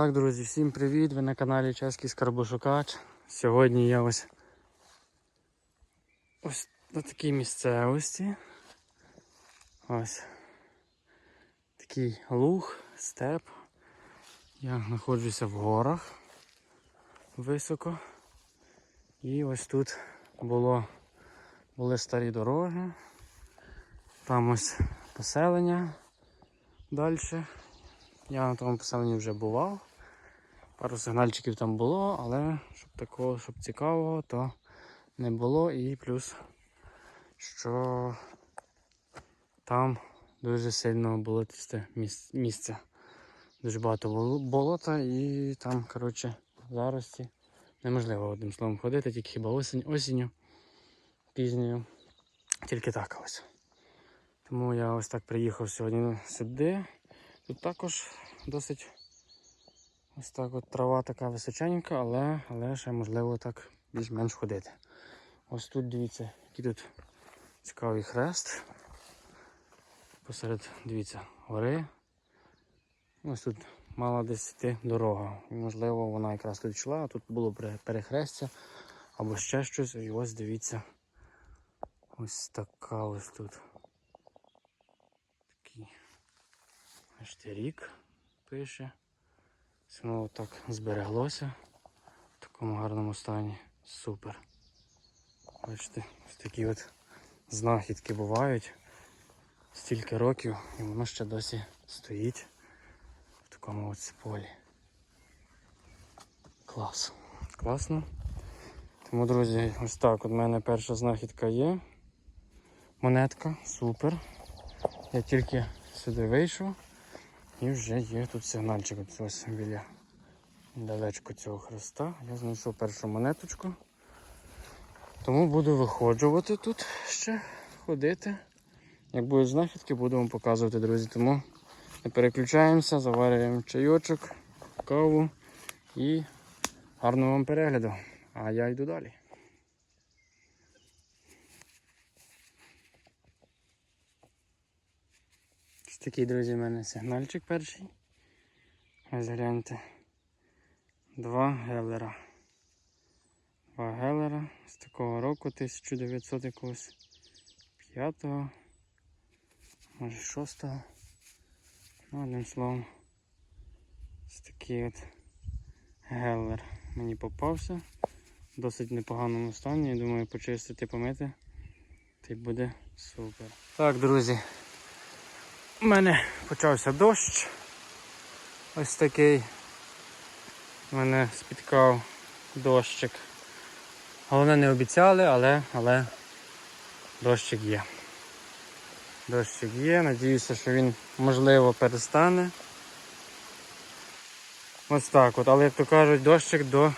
Так, друзі, всім привіт! Ви на каналі Чеський Скарбошукач. Сьогодні я ось ось на такій місцевості. Ось такий луг, степ. Я знаходжуся в горах високо. І ось тут було, були старі дороги. Там ось поселення далі. Я на тому поселенні вже бував. Пару сигнальчиків там було, але щоб такого, щоб цікавого, то не було. І плюс, що там дуже сильно болотисте міс- місце. Дуже багато болота і там, коротше, зарості неможливо одним словом ходити, тільки хіба осінь, осінню, пізньою. Тільки так ось. Тому я ось так приїхав сьогодні сюди. Тут також досить ось так от трава така височенька, але, але ще можливо так більш-менш ходити. Ось тут дивіться, який тут цікавий хрест. Посеред, дивіться, гори. Ось тут мала десь йти дорога. І, можливо, вона якраз тут йшла, а тут було перехрестя або ще щось. І ось дивіться. Ось така ось тут. Такий Бачите, рік пише. Воно так збереглося в такому гарному стані. Супер. Бачите, такі от знахідки бувають. Стільки років і воно ще досі стоїть в такому ось полі. Клас. Класно. Тому, друзі, ось так. От мене перша знахідка є. Монетка, супер. Я тільки сюди вийшов і вже є тут сигнальчик ось біля далечко цього хреста. Я знайшов першу монеточку. Тому буду виходжувати тут ще, ходити. Як будуть знахідки, буду вам показувати, друзі. Тому не переключаємося, заварюємо чайочок, каву і гарного вам перегляду. А я йду далі. Такий, друзі, в мене сигнальчик перший. Ось гляньте. Два гелера. Два гелера з такого року 1900 якогось п'ятого, може шостого. Ну, одним словом. Ось такий от гелер мені попався. В досить непоганому стані. Я думаю, почистити, помити. Й буде супер. Так, друзі. У мене почався дощ. Ось такий. Мене спіткав дощик. Головне не обіцяли, але, але дощик є. Дощик є, надіюся, що він можливо перестане. Ось так от, але як то кажуть, дощик до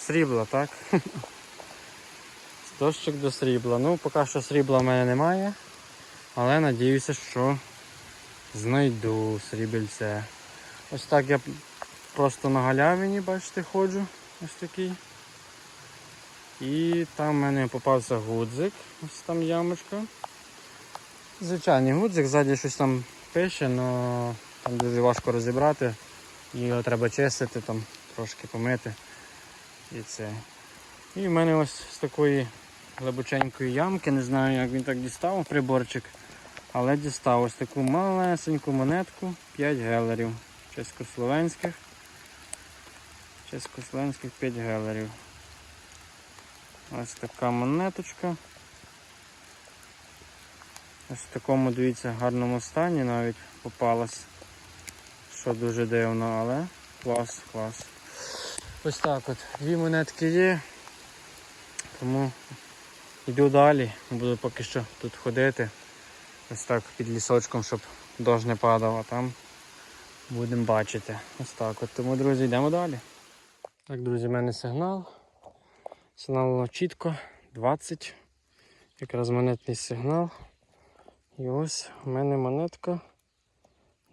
срібла, так? Дощик до срібла. Ну, поки що срібла в мене немає, але надіюся, що знайду срібельце. Ось так я просто на галявині, бачите, ходжу. Ось такий. І там в мене попався гудзик. Ось там ямочка. Звичайний гудзик, ззаді щось там пише, але там дуже важко розібрати. Його треба чистити, там трошки помити. І це. І в мене ось з такої глибоченької ямки, не знаю як він так дістав приборчик. Але дістав ось таку малесеньку монетку 5 гелерів чеськословенських. Чеськословенських 5 гелерів. Ось така монеточка. Ось в такому, дивіться, гарному стані навіть попалась. Що дуже дивно, але клас, клас. Ось так от. Дві монетки є. Тому йду далі. Буду поки що тут ходити. Ось так під лісочком, щоб дощ не падав, а там будемо бачити. Ось так от. Тому, друзі, йдемо далі. Так, друзі, в мене сигнал. Сигнал чітко 20. Якраз монетний сигнал. І ось у мене монетка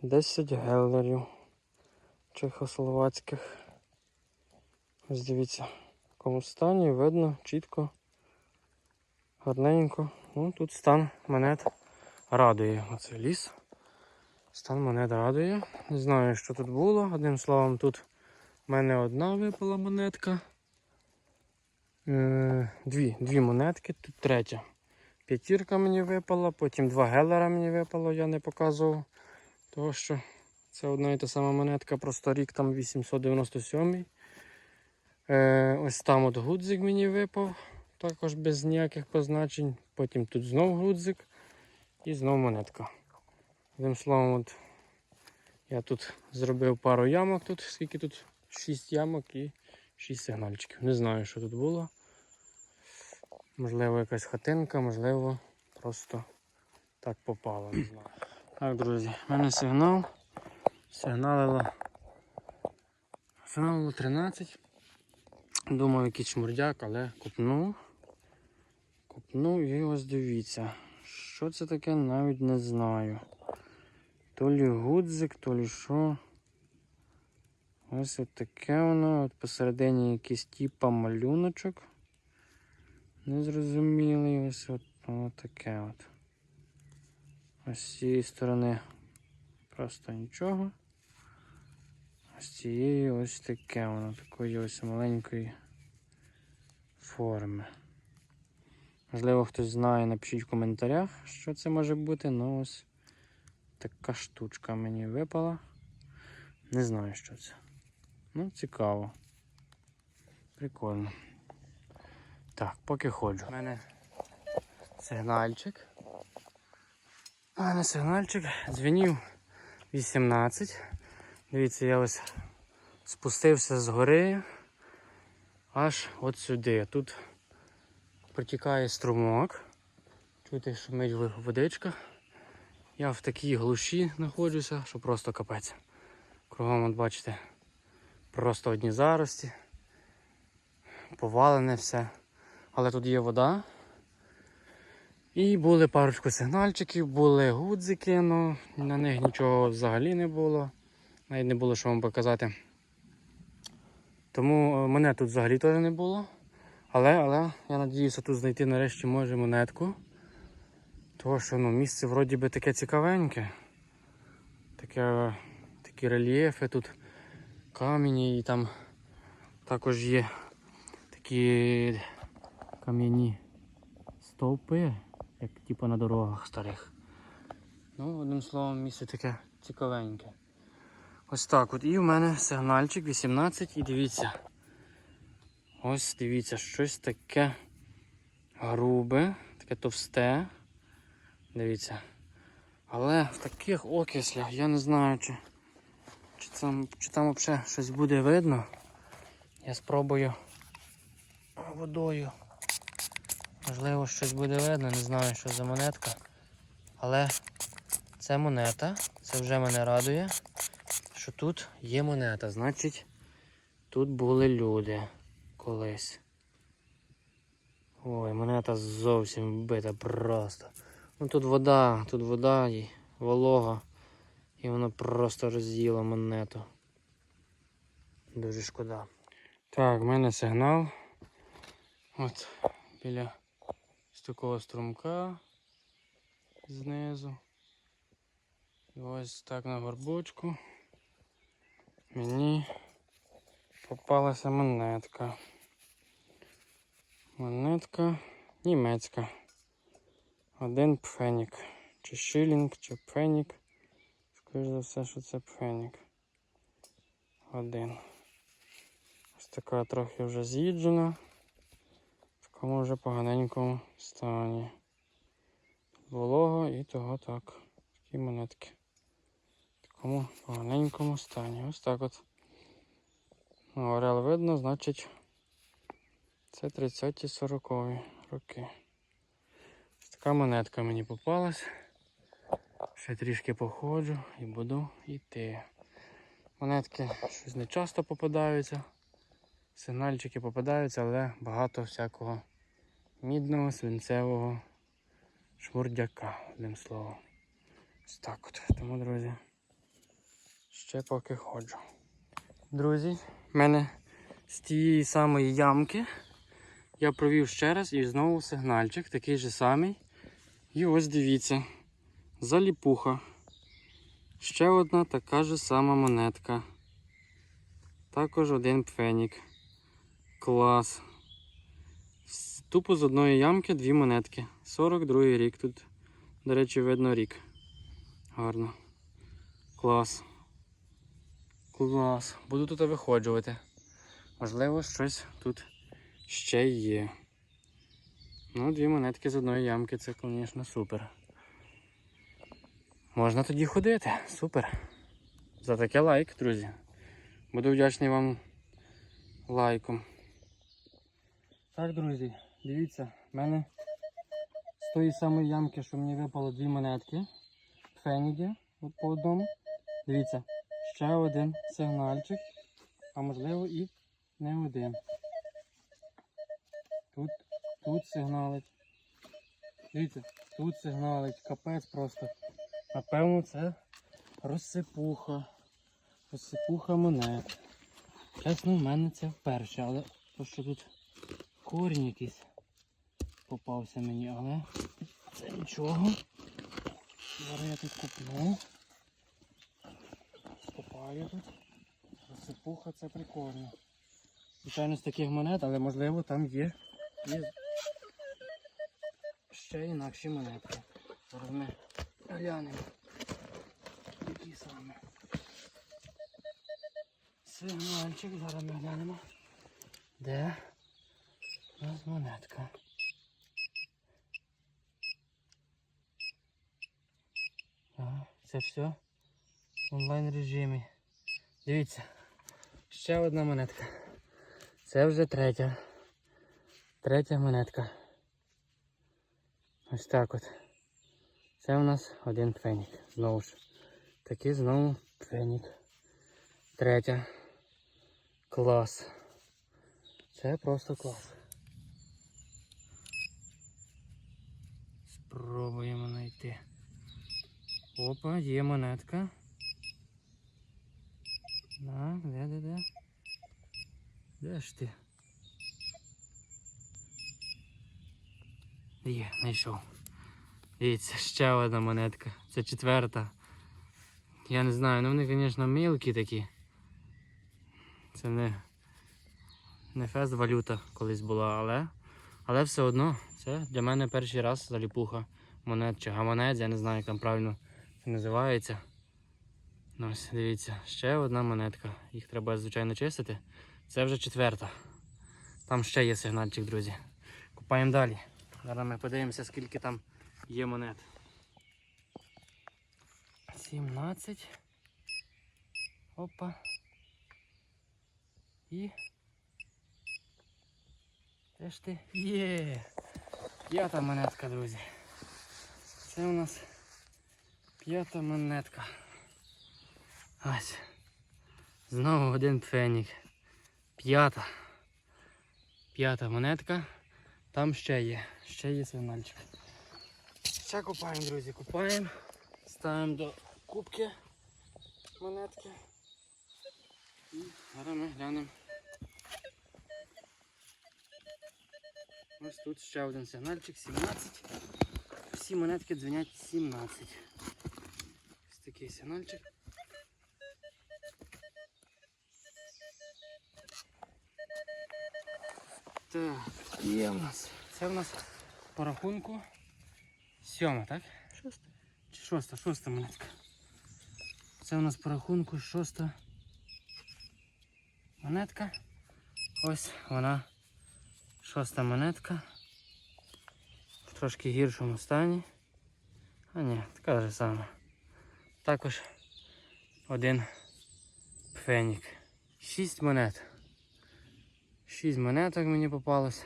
10 гелерів чехословацьких. Ось дивіться, в якому стані видно чітко, гарненько. Ну, тут стан монет радує. Оце ліс. Стан монет радує. Не знаю, що тут було. Одним словом, тут У мене одна випала монетка. Е, Дві, дві монетки, тут третя. П'ятірка мені випала, потім два гелера мені випало, я не показував. Тому що це одна і та сама монетка, просто рік там 897. Е, ось там от гудзик мені випав, також без ніяких позначень. Потім тут знов гудзик і знов монетка. Одним словом, от я тут зробив пару ямок тут, скільки тут? 6 ямок і 6 сигнальчиків. Не знаю, що тут було. Можливо, якась хатинка, можливо, просто так попало, не знаю. Так, друзі, в мене сигнал. Сигналило. Сигналило 13. Думав, якийсь шмурдяк, але купнув. Купнув і ось дивіться. Що це таке, навіть не знаю. То лі гудзик, то лі що. Ось от таке воно. От посередині якийсь типа малюночок. Незрозумілий. Ось от, от таке от. Ось з цієї сторони просто нічого. А з цієї ось таке воно, такої ось маленької форми. Можливо, хтось знає, напишіть в коментарях, що це може бути. Ну ось така штучка мені випала. Не знаю, що це. Ну, цікаво. Прикольно. Так, поки ходжу. У мене сигнальчик. У мене сигнальчик дзвенів 18. Дивіться, я ось спустився з гори аж от сюди. Тут протікає струмок. Чути, що мить водичка. Я в такій глуші знаходжуся, що просто капець. Кругом, от бачите, просто одні зарості, повалене все. Але тут є вода. І були парочку сигнальчиків, були гудзики, але на них нічого взагалі не було. Навіть не було що вам показати. Тому е, мене тут взагалі теж не було. Але але я надіюся тут знайти нарешті може монетку. Тому що ну, місце вроді би таке цікавеньке. Таке, такі рельєфи тут камені і там також є такі кам'яні стовпи, як типу на дорогах старих. Ну, одним словом, місце таке цікавеньке. Ось так от. І в мене сигнальчик 18 і дивіться. Ось дивіться, щось таке грубе, таке товсте. Дивіться. Але в таких окислях я не знаю, чи, чи, там, чи там взагалі щось буде видно. Я спробую водою. Можливо, щось буде видно, не знаю, що за монетка. Але це монета, це вже мене радує, що тут є монета. Значить, тут були люди колись. Ой, монета зовсім вбита просто. Ну тут вода, тут вода і волога. І вона просто роз'їла монету. Дуже шкода. Так, в мене сигнал. От біля такого струмка знизу. І ось так на горбочку мені попалася монетка. Монетка німецька. Один пфенік. Чи шилінг, чи пфенік. Скоріше за все, що це пфенік. Один. Ось така трохи вже з'їджена. В такому вже поганенькому стані. Волого і того так. Такі монетки. В такому поганенькому стані. Ось так от. Орел видно, значить це 30-40 роки. Така монетка мені попалась. Ще трішки походжу і буду йти. Монетки щось не часто попадаються. Сигнальчики попадаються, але багато всякого мідного, свинцевого шмурдяка, одним словом. Ось так от. Тому, друзі, ще поки ходжу. Друзі, в мене з тієї самої ямки я провів ще раз і знову сигнальчик, такий же самий. І ось дивіться, заліпуха. Ще одна така ж сама монетка. Також один пфенік. Клас. Тупо з одної ямки дві монетки. 42 рік. Тут, до речі, видно рік. Гарно. Клас. Клас. Буду тут виходжувати. Можливо, щось тут ще є. Ну, дві монетки з одної ямки, це, звісно, супер. Можна тоді ходити. Супер. За таке лайк, друзі. Буду вдячний вам лайком. Так, друзі, дивіться, в мене з тої самої ямки, що мені випало дві монетки. Феніги от по одному. Дивіться, ще один сигнальчик, а можливо і не один. Тут, тут сигналить. Дивіться, тут сигналить, капець просто. Напевно, це розсипуха. Розсипуха монет. Чесно, в мене це вперше, але то, що тут корінь якийсь попався мені, але це нічого. Зараз я тут куплю. Скопаю тут. Розсипуха це прикольно. Звичайно, з таких монет, але можливо там є і ще інакші монетки. Зараз ми глянемо. Які саме. Сигнальчик, зараз ми глянемо. Де у нас монетка? Ага, це все в онлайн режимі. Дивіться, ще одна монетка. Це вже третя. Третя монетка. Ось так от. Це у нас один фенік. Знову ж. Такий знову фенік. Третя. Клас. Це просто клас. Спробуємо знайти. Опа, є монетка. Так, де, де, де? Де ж ти? Є, знайшов. Дивіться, ще одна монетка. Це четверта. Я не знаю, ну вони, звісно, мілкі такі. Це не, не фест валюта колись була, але, але все одно це для мене перший раз заліпуха монет чи гаманець, я не знаю, як там правильно це називається. Ну, ось, дивіться, ще одна монетка. Їх треба, звичайно, чистити. Це вже четверта. Там ще є сигнальчик, друзі. Купаємо далі. Зараз ми подивимося, скільки там є монет. 17. Опа. І. Де ти? Є! П'ята монетка, друзі. Це у нас п'ята монетка. Ось. Знову один пфенік. П'ята. П'ята монетка. Там ще є. Ще є сигнальчик. Ще купаємо, друзі, купаємо. Ставимо до кубки монетки. І зараз ми глянемо. Ось тут ще один сигнальчик, 17. Всі монетки дзвонять 17. Ось такий сигнальчик. Так, є в нас. Це в нас по рахунку сьома, так? Шоста. Чи шоста, шоста монетка. Це у нас по рахунку шоста монетка. Ось вона шоста монетка. В трошки гіршому стані. А ні, така ж сама. Також один пфенік. Шість монет. Шість монеток мені попалось.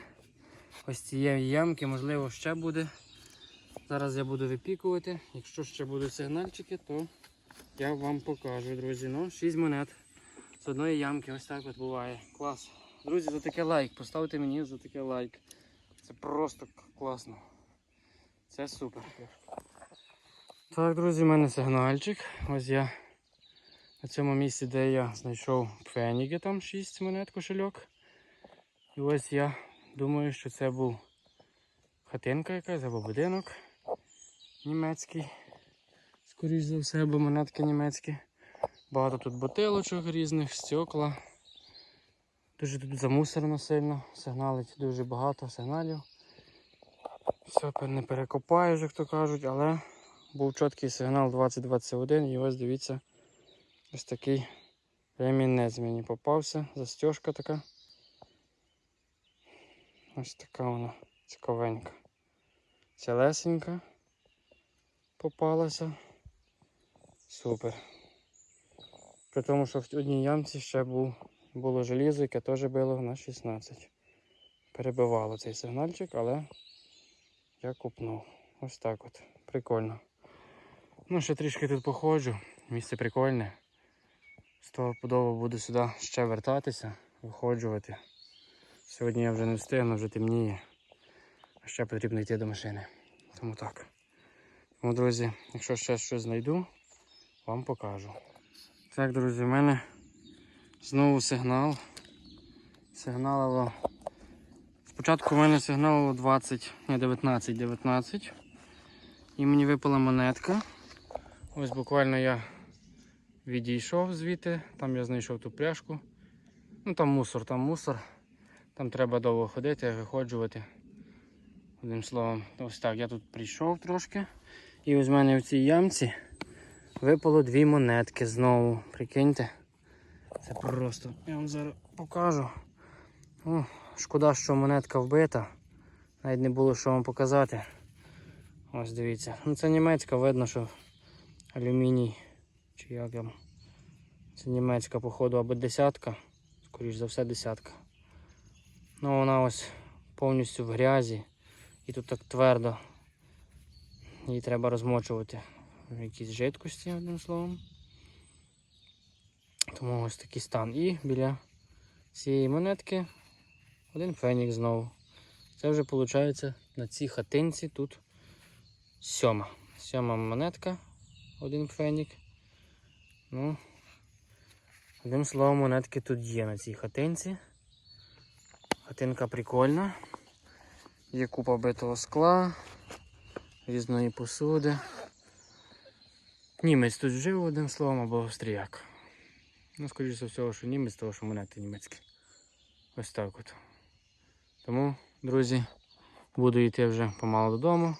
Ось цієї ямки, можливо, ще буде. Зараз я буду випікувати. Якщо ще будуть сигнальчики, то я вам покажу, друзі. Ну, 6 монет з одної ямки. Ось так от буває. Клас. Друзі, за таке лайк. Поставте мені за таке лайк. Це просто класно. Це супер. Так, друзі, в мене сигнальчик. Ось я на цьому місці, де я знайшов пфеніги, там 6 монет кошельок. І ось я думаю, що це був хатинка якась або будинок німецький. Скоріш за все, або монетки німецькі. Багато тут бутилочок різних, стекла. Дуже тут замусорено сильно, сигналить дуже багато сигналів. Все не перекопаєш, як то кажуть, але був чіткий сигнал 2021 і ось дивіться, ось такий ремінець мені попався, застіжка така. Ось така вона цікавенька. Цілесенька попалася. Супер. При тому, що в одній ямці ще був, було желізо, яке теж било на 16. Перебивало цей сигнальчик, але я купнув. Ось так от. Прикольно. Ну, ще трішки тут походжу. Місце прикольне. Стопудово буду сюди ще вертатися, виходжувати. Сьогодні я вже не встигну, вже темніє. Ще потрібно йти до машини. Тому так. Тому, друзі, якщо ще щось знайду, вам покажу. Так, друзі, в мене знову сигнал. Сигналило. Спочатку в мене сигналило 20, ні, 19, 19. І мені випала монетка. Ось буквально я відійшов звідти, там я знайшов ту пляшку. Ну там мусор, там мусор. Там треба довго ходити, виходжувати. Одним словом, ось так, я тут прийшов трошки. І ось в мене в цій ямці випало дві монетки знову. Прикиньте. Це просто. Я вам зараз покажу. О, шкода, що монетка вбита. Навіть не було що вам показати. Ось дивіться. Ну це німецька, видно, що алюміній. Чи як там. Це німецька, походу, або десятка. Скоріш за все, десятка. Ну вона ось повністю в грязі. І тут так твердо. Її треба розмочувати в якійсь жидкості, одним словом. Тому ось такий стан. І біля цієї монетки один фенік знову. Це вже виходить на цій хатинці тут сьома. Сьома монетка, один фенік. Ну, одним словом, монетки тут є на цій хатинці. Хатинка прикольна. Є купа битого скла, різної посуди. Німець тут жив одним словом або австріяк. Ну, скоріше за всього, що німець, тому що монети німецькі. Ось так от. Тому, друзі, буду йти вже помалу додому.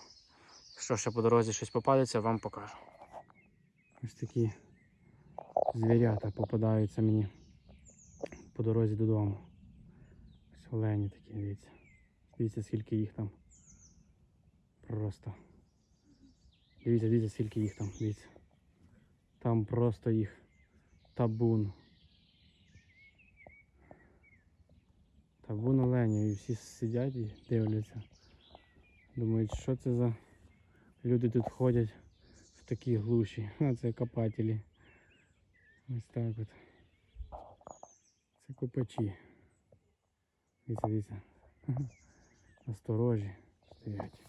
Якщо ще по дорозі щось попадеться, вам покажу. Ось такі звірята попадаються мені по дорозі додому. Ось олені такі, дивіться. Дивіться, скільки їх там. Просто. Дивіться, дивіться, скільки їх там, дивіться. Там просто їх табун. Табун оленів і всі сидять і дивляться. Думають, що це за люди тут ходять в такі глуші. А це копателі. Ось так от. Це копачі. Дивіться, дивіться. Насторожі стоять.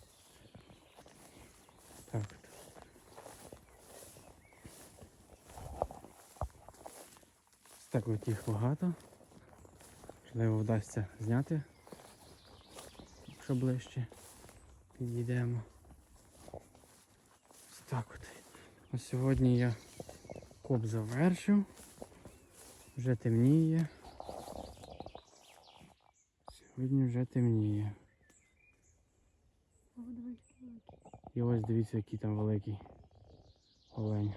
Так от. Так от їх багато. Можливо, вдасться зняти, якщо ближче підійдемо. Ось так от. На сьогодні я коп завершив. Вже темніє. Сьогодні вже темніє. І ось дивіться, який там великий олень.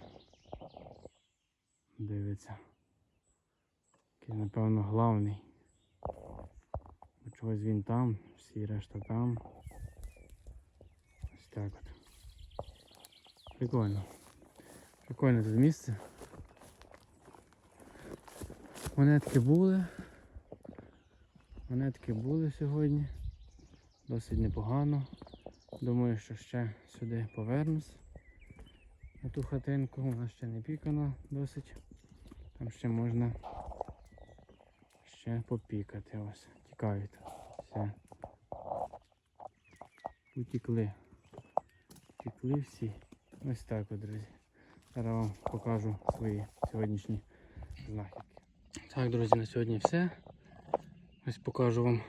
Дивиться. Який, напевно, главний. Бо Чогось він там, всі решта там. Ось так от. Прикольно. Прикольне тут місце. Монетки були. Монетки були сьогодні. Досить непогано. Думаю, що ще сюди повернусь. На ту хатинку, вона ще не пікана досить. Там ще можна ще попікати. Ось. Тікають. Все. Утікли. Утікли всі. Ось так от, друзі. Зараз вам покажу свої сьогоднішні знахідки. Так, друзі, на сьогодні все. Ось покажу вам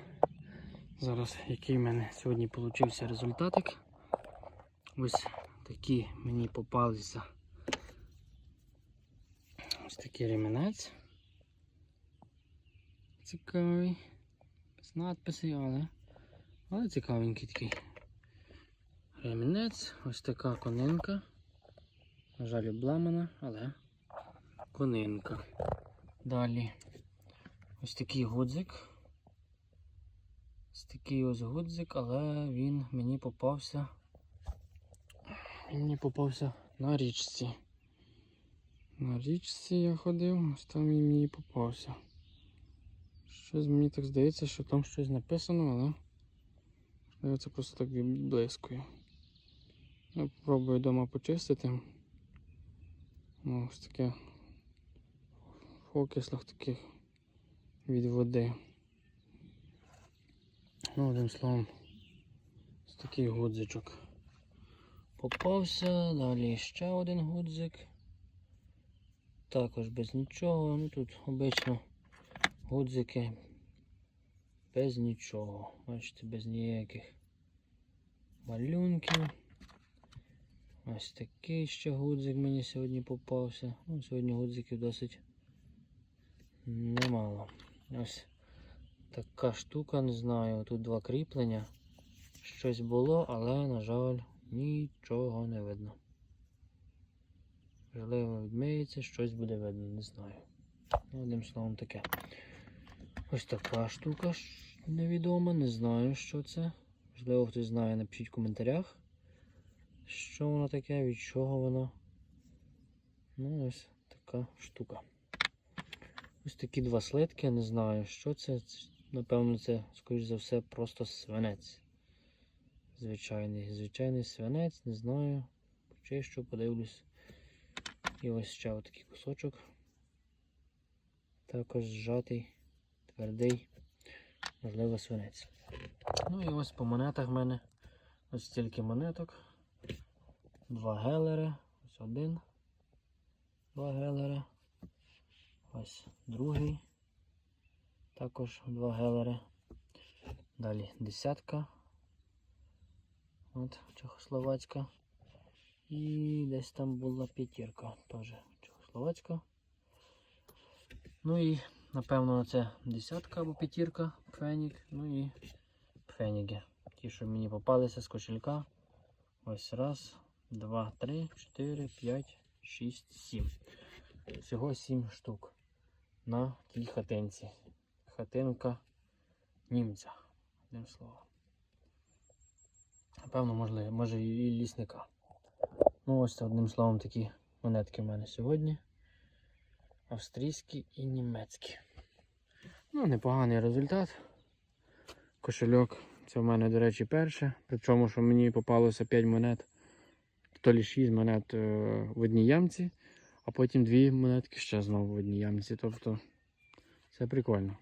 зараз, який в мене сьогодні получився результатик. Ось такі мені попалися. Ось такий ремінець. цікавий. Без надписів, але, але цікавенький такий. Ремінець, ось така конинка. На жаль, обламана, але конинка. Далі ось такий гудзик. Ось такий ось гудзик, але він мені попався. Він мені попався на річці. На річці я ходив, ось там він мені попався. Щось мені так здається, що там щось написано, але можливо, це просто так блискує. Я попробую вдома почистити. Ну, ось таке в окислах таких від води. Ну, одним словом, ось такий гудзичок. Попався, далі ще один гудзик. Також без нічого. Ну тут обично гудзики без нічого. Бачите, без ніяких малюнків. Ось такий ще гудзик мені сьогодні попався. Ну, сьогодні гудзиків досить немало. Ось така штука, не знаю. Тут два кріплення. Щось було, але, на жаль, нічого не видно. Можливо, відмиється, щось буде видно, не знаю. Одним словом таке. Ось така штука невідома, не знаю, що це. Можливо, хтось знає, напишіть в коментарях, що воно таке, від чого воно. Ну, ось така штука. Ось такі два слитки, не знаю, що це. Напевно, це, скоріш за все, просто свинець. Звичайний, звичайний свинець, не знаю. Почищу, подивлюсь. І ось ще отакий кусочок. Також зжатий, твердий, можливо, свинець. Ну і ось по монетах в мене ось стільки монеток. Два гелери. Ось один. Два гелери. Ось другий. Також два гелери. Далі десятка. От чехословацька. І десь там була п'ятірка теж чехословацька. Ну і напевно це десятка або п'ятірка фенік. Ну і феніги. Ті, що мені попалися з кошелька. Ось раз, два, три, чотири, п'ять, шість, сім. Всього сім штук на тій хатинці. Хатинка німця. Одним словом. Напевно, може, може і лісника. Ну, ось одним словом такі монетки в мене сьогодні. Австрійські і німецькі. Ну, непоганий результат. Кошельок. Це в мене, до речі, перше. Причому, що мені попалося 5 монет, то лі 6 монет е, в одній ямці, а потім дві монетки ще знову в одній ямці. Тобто це прикольно.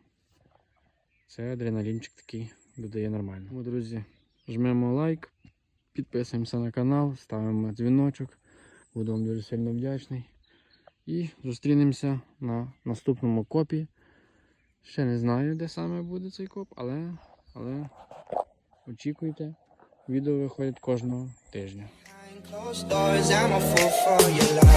Це адреналінчик такий додає нормально. Тому, друзі, жмемо лайк, підписуємося на канал, ставимо дзвіночок. Буду вам дуже сильно вдячний. І зустрінемося на наступному копі. Ще не знаю, де саме буде цей коп, але, але очікуйте. Відео виходить кожного тижня. Closed doors, I'm a fool for your love.